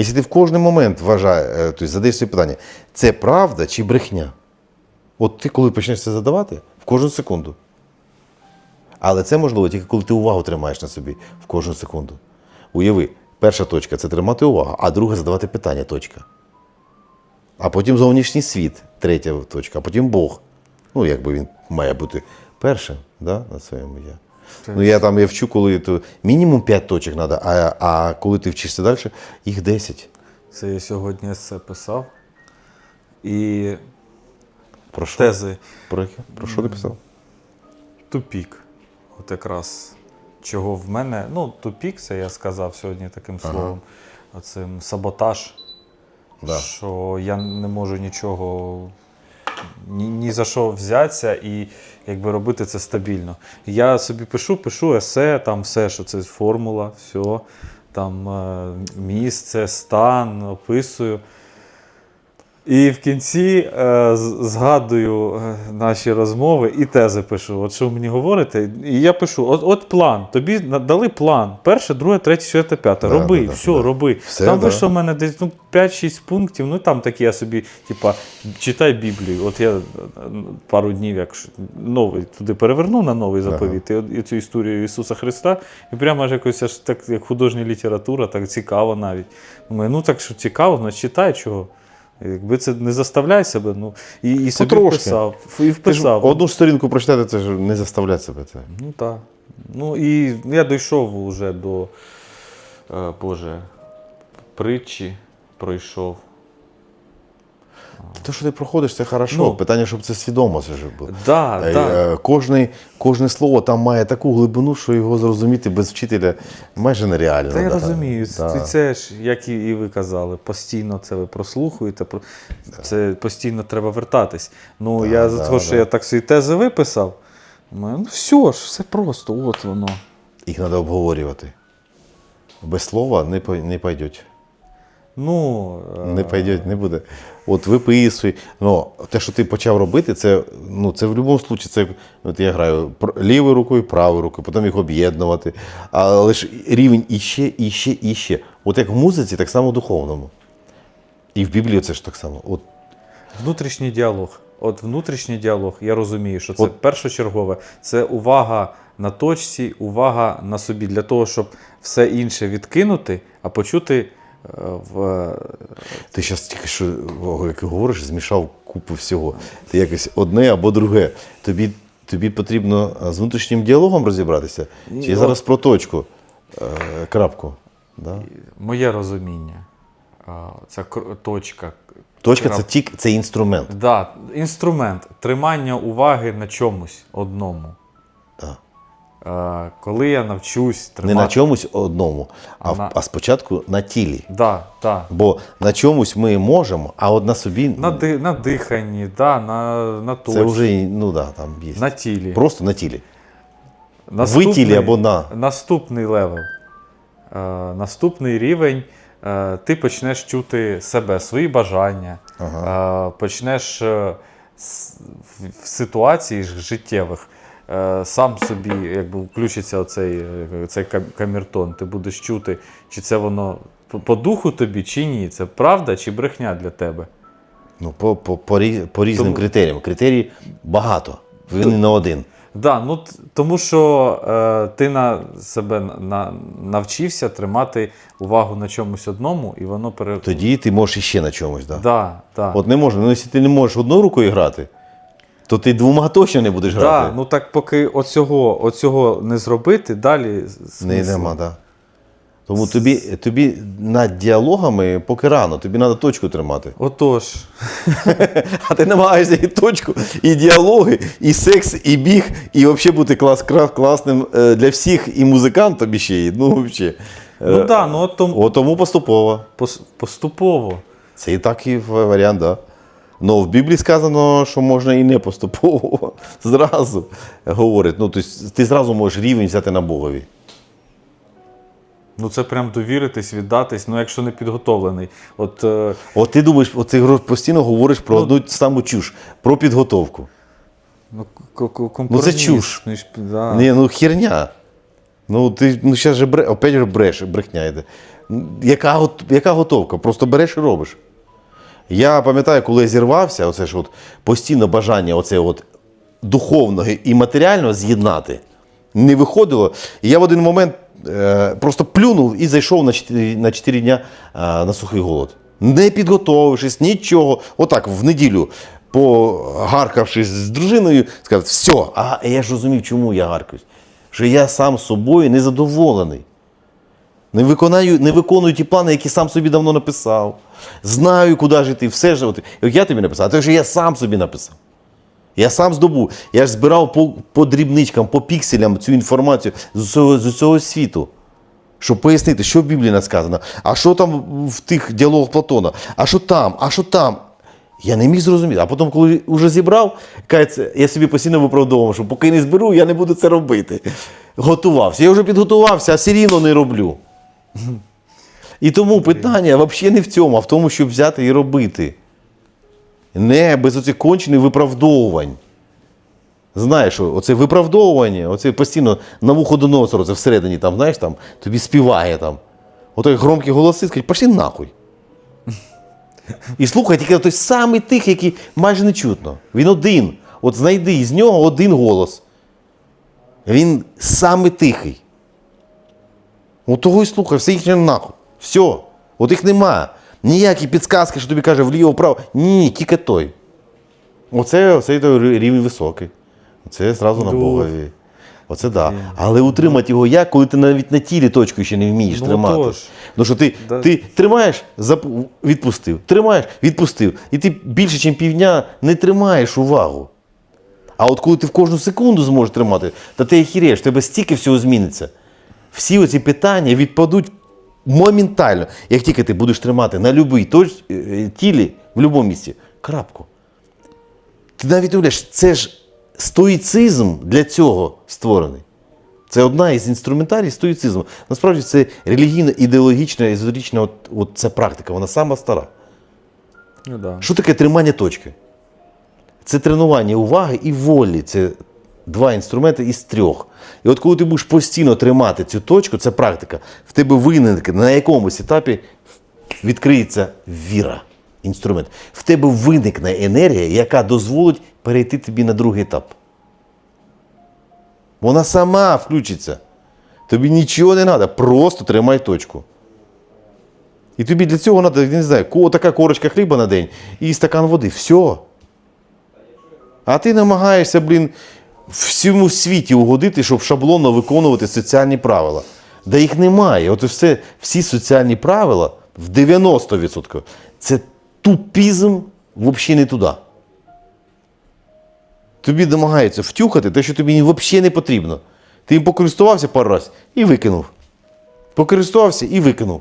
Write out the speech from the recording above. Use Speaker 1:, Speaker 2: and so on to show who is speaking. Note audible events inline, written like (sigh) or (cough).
Speaker 1: Якщо ти в кожний момент вважає, тобто задаєш собі питання, це правда чи брехня? От ти коли почнеш це задавати, в кожну секунду. Але це можливо тільки коли ти увагу тримаєш на собі в кожну секунду. Уяви, перша точка це тримати увагу, а друга задавати питання точка. А потім зовнішній світ, третя точка, а потім Бог. Ну, якби він має бути першим да, на своєму я. Ну, я там я вчу, коли то мінімум 5 точок треба, а, а коли ти вчишся далі, їх 10.
Speaker 2: Це я сьогодні це писав. І
Speaker 1: Про що?
Speaker 2: тези
Speaker 1: Про, яке? Про що ти писав?
Speaker 2: тупік. От якраз чого в мене. Ну, тупік, це я сказав сьогодні таким словом. Оцим саботаж.
Speaker 1: Да.
Speaker 2: Що я не можу нічого ні, ні за що взятися і якби робити це стабільно. Я собі пишу, пишу есе, там все, що це формула, все, там е, місце, стан, описую. І в кінці е, згадую е, наші розмови і тези пишу. От що ви мені говорите, і я пишу: от, от план. Тобі дали план. Перше, друге, третє, четверте, п'яте.
Speaker 1: Да,
Speaker 2: роби,
Speaker 1: да,
Speaker 2: все,
Speaker 1: да.
Speaker 2: роби.
Speaker 1: Все,
Speaker 2: там
Speaker 1: да.
Speaker 2: вийшло в мене десь ну, 5-6 пунктів. Ну там такі я собі, типа, читай Біблію. От я е, пару днів, як новий туди перевернув на новий заповіт, і, і цю історію Ісуса Христа, і прямо аж якось аж так, як художня література, так цікаво навіть. Думаю, ну так що цікаво, значить читай чого. Якби це не заставляй себе, ну і, і собі
Speaker 1: Потрошки.
Speaker 2: вписав. І
Speaker 1: Ти ж одну ж сторінку прочитати, це ж не заставляй себе. Це.
Speaker 2: Ну так. Ну і я дійшов вже до е, Боже, притчі пройшов.
Speaker 1: Те, що ти проходиш, це хорошо.
Speaker 2: Ну.
Speaker 1: Питання, щоб це свідомо це ж було.
Speaker 2: Да,
Speaker 1: Е,
Speaker 2: да.
Speaker 1: е, Кожне, кожне слово там має таку глибину, що його зрозуміти без вчителя майже нереально.
Speaker 2: Та я
Speaker 1: да.
Speaker 2: розумію,
Speaker 1: Да.
Speaker 2: це, це ж, як і, і ви казали, постійно це ви прослухуєте, про- це постійно треба вертатись. Ну,
Speaker 1: Да,
Speaker 2: я за
Speaker 1: да,
Speaker 2: те, що я так свої тези виписав, ну все ж, все просто, от воно.
Speaker 1: Їх треба обговорювати. Без слова не, не пойдуть.
Speaker 2: Ну, е,
Speaker 1: Не пойдуть, не буде. От виписуй. Ну, те, що ти почав робити, це, ну, це в будь-якому випадку, це от я граю лівою рукою, правою рукою, потім їх об'єднувати. Але ж рівень іще, іще, іще. От як в музиці, так само в духовному. І в Біблії це ж так само. От
Speaker 2: Внутрішній діалог. От внутрішній діалог, я розумію, що це
Speaker 1: От-
Speaker 2: першочергове. Це увага на точці, увага на собі для того, щоб все інше відкинути, а почути в
Speaker 1: Ти зараз тільки що, як говориш, змішав купу всього. Ти якось одне або друге. Тобі, тобі потрібно з внутрішнім діалогом розібратися? Чи
Speaker 2: от-
Speaker 1: зараз про точку, е, крапку? Да?
Speaker 2: моє розуміння. Ця точка.
Speaker 1: Точка це
Speaker 2: крап-
Speaker 1: тік, це інструмент.
Speaker 2: Да, інструмент тримання уваги на чомусь одному.
Speaker 1: Да.
Speaker 2: Коли я навчусь
Speaker 1: Не на чомусь одному, а,
Speaker 2: На-
Speaker 1: а спочатку на тілі.
Speaker 2: Да, да.
Speaker 1: Бо на чомусь ми можемо, а от на собі
Speaker 2: На, ди... на диханні, да, на, на точці,
Speaker 1: це вже ну да, там є.
Speaker 2: на тілі.
Speaker 1: Просто на тілі.
Speaker 2: Наступний-
Speaker 1: Ви тілі або на.
Speaker 2: Наступний левел. Е, наступний рівень. Е, ти почнеш чути себе, свої бажання. Е, почнеш е, в, ситуації життєвих. Е, Сам собі якби включиться оцей, е, цей кам- камертон, ти будеш чути, чи це воно по, духу тобі, чи ні. Це правда чи брехня для тебе.
Speaker 1: Ну, по, по, по, по різним
Speaker 2: Тому-
Speaker 1: критеріям. Критерій багато. Він не на один.
Speaker 2: Да, ну, тому що е, ти на себе на, на- навчився тримати увагу на чомусь одному, і воно пере...
Speaker 1: Тоді ти можеш іще на чомусь. Да.
Speaker 2: Да, да.
Speaker 1: От не можна. Ну, якщо ти не можеш одною рукою грати, то ти двома точно не будеш грати.
Speaker 2: ну так поки оцього, оцього не зробити, далі
Speaker 1: не нема, да. Тому тобі, тобі над діалогами поки рано, тобі треба точку тримати. (laughs)
Speaker 2: Отож,
Speaker 1: А ти намагаєшся і точку, і діалоги, і секс, і біг, і взагалі бути клас, кра- класним е, для всіх, і музикант тобі ще є. Ну, взагалі.
Speaker 2: ну да, ну от тому
Speaker 1: О, тому поступово.
Speaker 2: пос- поступово.
Speaker 1: Це і так і варіант, так. Да. Ну, в Біблії сказано, що можна і не поступово. (laughs) Зразу говорить. Ну, тобто ти зразу можеш рівень взяти на Богові.
Speaker 2: Ну це прям довіритись, віддатись, ну якщо не підготовлений. От е,
Speaker 1: От ти думаєш, от ти постійно говориш про
Speaker 2: Ну,
Speaker 1: одну саму чуш, про підготовку.
Speaker 2: ну, к- к- компроміс,
Speaker 1: чуш.
Speaker 2: ну, Да.
Speaker 1: Ні, ну херня. Ну, ти ну, зараз же бре, опять же бреш, брехня йде. Яка, яка готовка? Просто береш і робиш. Я пам'ятаю, коли я зірвався, оце ж от постійно бажання оце от духовного і матеріального з'єднати не виходило. І я в один момент е, просто плюнув і зайшов на 4, на 4 дня е, на сухий голод. Не підготовившись, нічого. Отак, в неділю, погаркавшись з дружиною, сказав, все, а я ж розумів, чому я гаркаюсь. Що я сам собою незадоволений. Не виконаю, не виконую ті плани, які сам собі давно написав. Знаю, куди жити, все ж. Як я тобі написав, а те, що я сам собі написав. Я сам здобув. Я ж збирав по, по дрібничкам, по пікселям цю інформацію з усього, з усього світу. Щоб пояснити, що в Біблії не сказано, а що там в тих діалогах Платона, а що там, а що там. Я не міг зрозуміти. А потім, коли вже зібрав, кається, я собі постійно виправдовував, що поки не зберу, я не буду це робити. Готувався. Я вже підготувався, а все рівно не роблю. І тому питання взагалі не в цьому, а в тому, щоб взяти і робити. Не без оцих кончених виправдовувань. Знаєш, оце виправдовування, оце постійно на вухо до носа, оце всередині там, знаєш, там, тобі співає там. Ото громкі голоси, скажуть, пошли нахуй. І слухай тільки той самий тих, який майже не чутно. Він один. От знайди із нього один голос. Він самий тихий. От того і слухай, все їхнє нахуй. Все. От їх нема. Ніякі підсказки, що тобі каже вліво, вправо. Ні, тільки той. Оце, оце той рівень високий. Це зразу на. Богові. Оце да. Але утримати його як, коли ти навіть на тілі точку ще не вмієш
Speaker 2: Ну,
Speaker 1: тримати.
Speaker 2: тож.
Speaker 1: Ну що ти,
Speaker 2: Да.
Speaker 1: ти тримаєш, зап- відпустив, тримаєш, відпустив. І ти більше, ніж півдня не тримаєш увагу. А от коли ти в кожну секунду зможеш тримати, то ти хіреєш, тебе стільки всього зміниться. Всі оці питання відпадуть моментально, як тільки ти будеш тримати на будь-якій точ- е, тілі, в будь-якому місці. Крапку. Ти навіть уявляєш, це ж стоїцизм для цього створений. Це одна із інструментарій стоїцизму. Насправді це релігійна, ідеологічна, езотерична от, от ця практика, вона сама стара.
Speaker 2: Ну, да.
Speaker 1: Що таке тримання точки? Це тренування уваги і волі. Це два інструменти із трьох. І от коли ти будеш постійно тримати цю точку, це практика, в тебе виникне на якомусь етапі відкриється віра. Інструмент. В тебе виникне енергія, яка дозволить перейти тобі на другий етап. Вона сама включиться. Тобі нічого не треба, просто тримай точку. І тобі для цього треба, не знаю, така корочка хліба на день і стакан води. Все. А ти намагаєшся, блін, всьому світі угодити, щоб шаблонно виконувати соціальні правила. Да їх немає. От і все, всі соціальні правила в 90% це тупізм взагалі не туди. Тобі намагаються втюхати те, що тобі взагалі не потрібно. Ти їм покористувався пару разів і викинув. Покористувався і викинув.